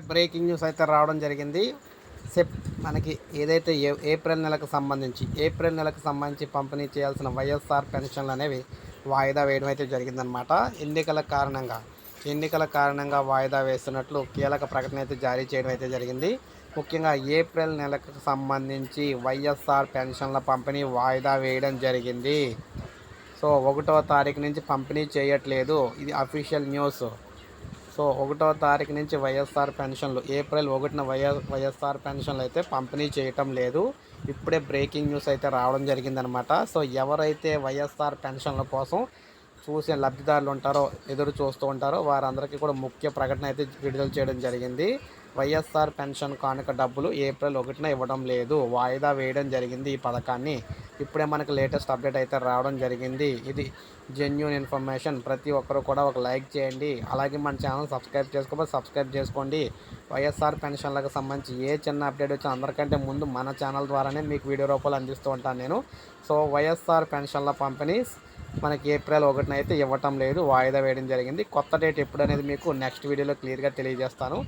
Breaking news అయితే రావడం జరిగింది. సెప్ మనకి ఏదైతే ఏ- ఏప్రిల్ నెలకు సంబంధించి ఏప్రిల్ నెలకు సంబంధించి పంపిణీ చేయాల్సిన వైఎస్ఆర్ పెన్షన్లు అనేవి వాయిదా వేయడం అయితే జరిగిందనమాట ఎన్నికల కారణంగా ఎన్నికల కారణంగా వాయిదా వేస్తున్నట్లు కీలక ప్రకటన అయితే జారీ చేయడం అయితే జరిగింది. ముఖ్యంగా ఏప్రిల్ నెలకు సంబంధించి వైఎస్ఆర్ పెన్షన్ల పంపిణీ వాయిదా వేయడం జరిగింది. సో ఒకటవ తారీఖు నుంచి పంపిణీ చేయట్లేదు. ఇది అఫీషియల్ న్యూస్. సో ఒకటో తారీఖు నుంచి వైఎస్ఆర్ పెన్షన్లు ఏప్రిల్ ఒకటిన వైఎస్ వైఎస్ఆర్ పెన్షన్లు అయితే పంపిణీ చేయటం లేదు. ఇప్పుడే బ్రేకింగ్ న్యూస్ అయితే రావడం జరిగిందనమాట. సో ఎవరైతే వైఎస్ఆర్ పెన్షన్ల కోసం చూసిన లబ్ధిదారులు ఉంటారో ఎదురు చూస్తూ ఉంటారో వారందరికీ కూడా ముఖ్య ప్రకటన అయితే విడుదల చేయడం జరిగింది. వైఎస్ఆర్ పెన్షన్ కానుక డబ్బులు ఏప్రిల్ ఒకటిన ఇవ్వడం లేదు. వాయిదా వేయడం జరిగింది ఈ పథకాన్ని. ఇప్పుడే మనకు లేటెస్ట్ అప్డేట్ అయితే రావడం జరిగింది. ఇది జెన్యున్ ఇన్ఫర్మేషన్ ప్రతి ఒక్కరు కూడా ఒక లైక్ చేయండి. అలాగే మన ఛానల్ సబ్స్క్రైబ్ చేసుకోకపోతే సబ్స్క్రైబ్ చేసుకోండి. వైఎస్ఆర్ పెన్షన్లకు సంబంధించి ఏ చిన్న అప్డేట్ వచ్చినా అందరికంటే ముందు మన ఛానల్ ద్వారానే మీకు వీడియో రూపాయలు అందిస్తూ ఉంటాను నేను. సో వైఎస్ఆర్ పెన్షన్ల పంపిణీ మనకి ఏప్రిల్ ఒకటిన అయితే ఇవ్వటం లేదు. వాయిదా వేయడం జరిగింది. కొత్త డేట్ ఎప్పుడు అనేది మీకు నెక్స్ట్ వీడియోలో క్లియర్గా తెలియజేస్తాను.